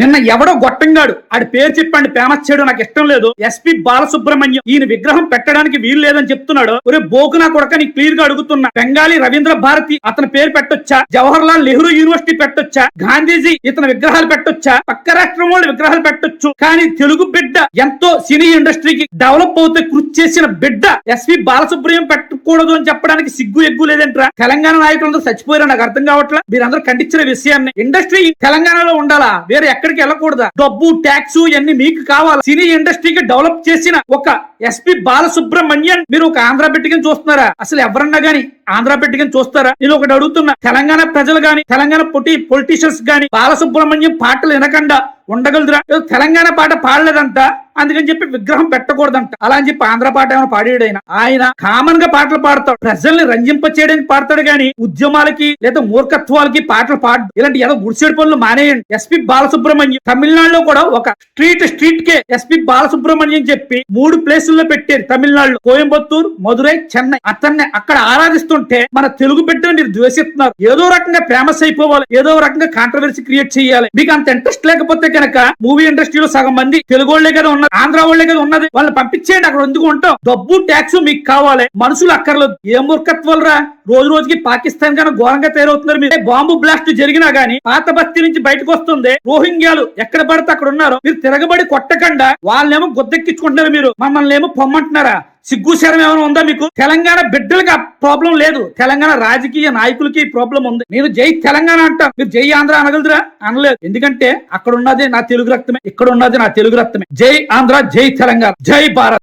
నిన్న ఎవడో గొట్టంగాడు. ఆడి పేరు చెప్పండి ఫేమస్ చేయడం నాకు ఇష్టం లేదు. ఎస్పి బాలసుబ్రహ్మణ్యం ఈయన విగ్రహం పెట్టడానికి వీలు లేదని చెప్తున్నాడు. ఒరే బోకు నా కొడక నీ క్లియర్గా అడుగుతున్నా. బెంగాలీ రవీంద్ర భారతి అతని పేరు పెట్టొచ్చా? జవహర్ లాల్ నెహ్రూ యూనివర్సిటీ పెట్టొచ్చా? గాంధీజీ ఇతని విగ్రహాలు పెట్టొచ్చా? పక్క రాష్ట్రం వాళ్ళు విగ్రహాలు పెట్టొచ్చు. కానీ తెలుగు బిడ్డ ఎంతో సినీ ఇండస్ట్రీకి డెవలప్ అవుతే కృషి చేసిన బిడ్డ ఎస్పి బాలసుబ్రహ్మణ్యం పెట్టకూడదు అని చెప్పడానికి సిగ్గు ఎగ్గు లేదంటరా. తెలంగాణ నాయకులందరూ చచ్చిపోయారు నాకు అర్థం కావట్లే? మీరందరూ ఖండించిన విషయాన్ని. ఇండస్ట్రీ తెలంగాణలో ఉండాలా? వేరే ఎక్కడికి వెళ్ళకూడదా? డబ్బు ట్యాక్స్ ఇవన్నీ మీకు కావాలి. సినీ ఇండస్ట్రీకి డెవలప్ చేసిన ఒక ఎస్పి బాలసుబ్రహ్మణ్యన్ మీరు ఒక ఆంధ్ర పెట్టుకుని చూస్తున్నారా? అసలు ఎవరన్నా గానీ ఆంధ్ర పెట్టుకుని చూస్తారా? నేను ఒకటి అడుగుతున్నా. తెలంగాణ ప్రజలు గాని తెలంగాణ పొట్టి పొలిటీషియన్స్ గాని బాలసుబ్రహ్మణ్యం పాటలు వినకుండా ఉండగలదురా తెలంగాణ పాట పాడలేదంట. అందుకని చెప్పి విగ్రహం పెట్టకూడదంట. అలా అని చెప్పి ఆంధ్ర పాట ఏమైనా పాడాడు ఆయన ఆయన కామన్గా పాటలు పాడతాడు. ప్రజల్ని రంజింప చేయడానికి పాడతాడు గాని ఉద్యమాలకి లేదా మూర్ఖత్వాలకి పాటలు పాడు. ఇలాంటి ఏదో గుడిసేడు పనులు మానేయండి. ఎస్పి బాలసుబ్రహ్మణ్యం తమిళనాడులో కూడా ఒక street street K SP Balasubrahmanyam చెప్పి మూడు ప్లేసుల్లో పెట్టారు తమిళనాడులో. కోయంబత్తూర్ మధురై చెన్నై. అతన్ని అక్కడ ఆరాధిస్తుంటే మన తెలుగు బిడ్డను మీరు ద్వేషిస్తున్నారు. ఏదో రకంగా ఫేమస్ అయిపోవాలి. ఏదో రకంగా కాంట్రవర్సీ క్రియేట్ చేయాలి. మీకు అంత ఇంట్రెస్ట్ లేకపోతే కనుక మూవీ ఇండస్ట్రీలో సగం మంది తెలుగు వాళ్ళే కదా ఉన్నది. ఆంధ్ర వాళ్ళే కదా ఉన్నది. వాళ్ళని పంపించేయండి అక్కడ ఎందుకు ఉంటాం? డబ్బు ట్యాక్స్ మీకు కావాలి. మనుషులు అక్కర్లేదు. ఏ మూర్ఖత్వాలు రా రోజు రోజుకి పాకిస్తాన్ కన్నా ఘోరంగా తయారవుతున్నారు మీరు. బాంబు బ్లాస్ట్ జరిగినా గానీ పాత బస్తీ నుంచి బయటకు వస్తుంది. రోహింగ్యాలు ఎక్కడ పడితే అక్కడ ఉన్నారు. మీరు తిరగబడి కొట్టకుండా వాళ్ళేమో గుద్దెక్కించుకుంటున్నారు మీరు. మమ్మల్ని ఏమో పొమ్మంటున్నారా? సిగ్గు శరం ఏమైనా ఉందా మీకు? తెలంగాణ బిడ్డలకి ఆ ప్రాబ్లం లేదు. తెలంగాణ రాజకీయ నాయకులకి ప్రాబ్లం ఉంది. నేను జై తెలంగాణ అంటా. మీరు జై ఆంధ్ర అనగలదురా అనలేదు. ఎందుకంటే అక్కడ ఉన్నది నా తెలుగు రక్తమే. ఇక్కడ ఉన్నది నా తెలుగు రక్తమే. జై ఆంధ్ర జై తెలంగాణ. జై భారత్.